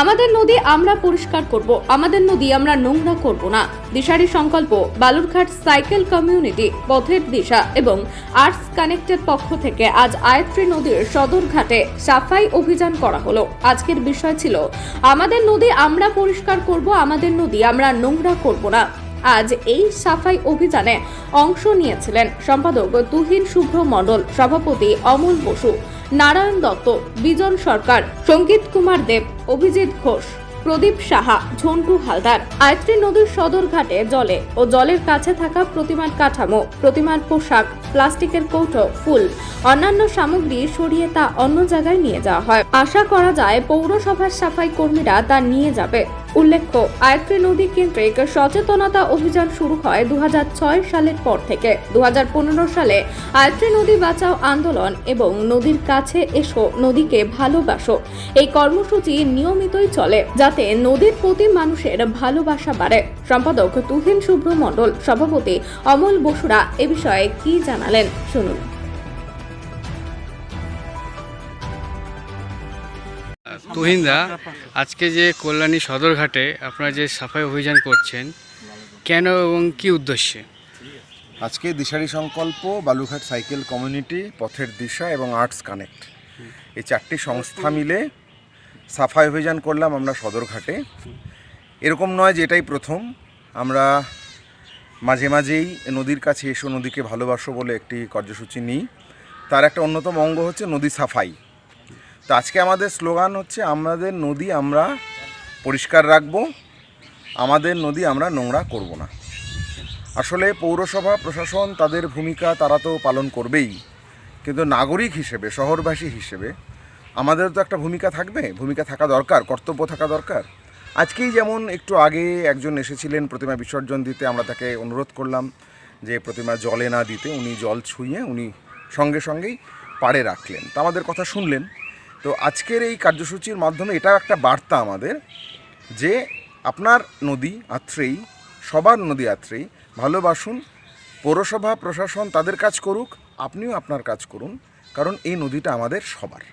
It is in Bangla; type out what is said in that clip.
আমাদের নদী আমরা পরিষ্কার করব, আমাদের নদী আমরা নোংরা করব না। দিশারি সংকল্প, বালুরঘাট সাইকেল কমিউনিটি, পথের দিশা এবং আর্টস কানেক্টের পক্ষ থেকে আজ আয়ত্রী নদীর সদরঘাটে সাফাই অভিযান করা হলো। আজকের বিষয় ছিল, আমাদের নদী আমরা পরিষ্কার করব, আমাদের নদী আমরা নোংরা করব না। আজ এই সাফাই অভিযানে অংশ নিয়েছিলেন সম্পাদক তুহিন শুভ্র মণ্ডল, সভাপতি অমল বসু। নারায়ণ দত্ত বিজন সরকার সংগীত কুমার দেব অভিজিৎ ঘোষ। প্রদীপ সাহা, ঝন্টু হালদার, আয়ত্রী নদীর সদর ঘাটে জলে ও জলের কাছে থাকা প্রতিমার কাঠামো, প্রতিমার পোশাক, প্লাস্টিকের কৌটো, ফুল, অন্যান্য সামগ্রী সরিয়ে তা অন্য জায়গায় নিয়ে যাওয়া হয়। আশা করা যায় পৌরসভার সাফাই কর্মীরা তা নিয়ে যাবে। উল্লেখ্য, আয়ত্রী নদী কেন্দ্রিক সচেতনতা অভিযান শুরু হয় দু হাজার ছয় সালের পর থেকে। দু হাজার পনেরো সালে আয়ত্রী নদী বাঁচাও আন্দোলন এবং নদীর কাছে এসো, নদীকে ভালোবাসো। এই কর্মসূচি নিয়মিতই চলে। যাতে নদীর প্রতি মানুষের ভালোবাসা বাড়ে। সম্পাদক তুহিন শুভ্র মণ্ডল সভাপতি অমল বসুরা এ বিষয়ে কি জানালেন শুনুন। তুহিনদা আজকে যে কল্যাণী সদরঘাটে আপনারা যে সাফাই অভিযান করছেন কেন এবং কি উদ্দেশ্যে? আজকে দিশারি সংকল্প বালুঘাট সাইকেল কমিউনিটি পথের দিশা এবং আর্টস কানেক্ট। এই চারটি সংস্থা মিলে সাফাই অভিযান করলাম আমরা সদরঘাটে। এরকম নয় যে এটাই প্রথম। আমরা মাঝে মাঝেই নদীর কাছে এসো, নদীকে ভালোবাসো বলে একটি কার্যসূচি নিই। তার একটা অন্যতম অঙ্গ হচ্ছে নদী সাফাই। তো আজকে আমাদের স্লোগান হচ্ছে, আমাদের নদী আমরা পরিষ্কার রাখব, আমাদের নদী আমরা নোংরা করব না। আসলে পৌরসভা, প্রশাসন তাদের ভূমিকা তারা তো পালন করবেই। কিন্তু নাগরিক হিসেবে, শহরবাসী হিসেবে আমাদের তো একটা ভূমিকা থাকবে, ভূমিকা থাকা দরকার, কর্তব্য থাকা দরকার। আজকেই যেমন একটু আগে একজন এসেছিলেন প্রতিমা বিসর্জন দিতে, আমরা তাকে অনুরোধ করলাম যে প্রতিমা জলে না দিতে, উনি জল ছুঁয়ে উনি সঙ্গে সঙ্গেই পাড়ে রাখলেন। তা আমাদের কথা শুনলেন। তো আজকের এই কার্যসূচির মাধ্যমে এটাও একটা বার্তা আমাদের যে আপনার নদী আত্রেই সবার নদী আত্রেই ভালোবাসুন, পৌরসভা প্রশাসন তাদের কাজ করুক, আপনিও আপনার কাজ করুন, কারণ এই নদীটা আমাদের সবার।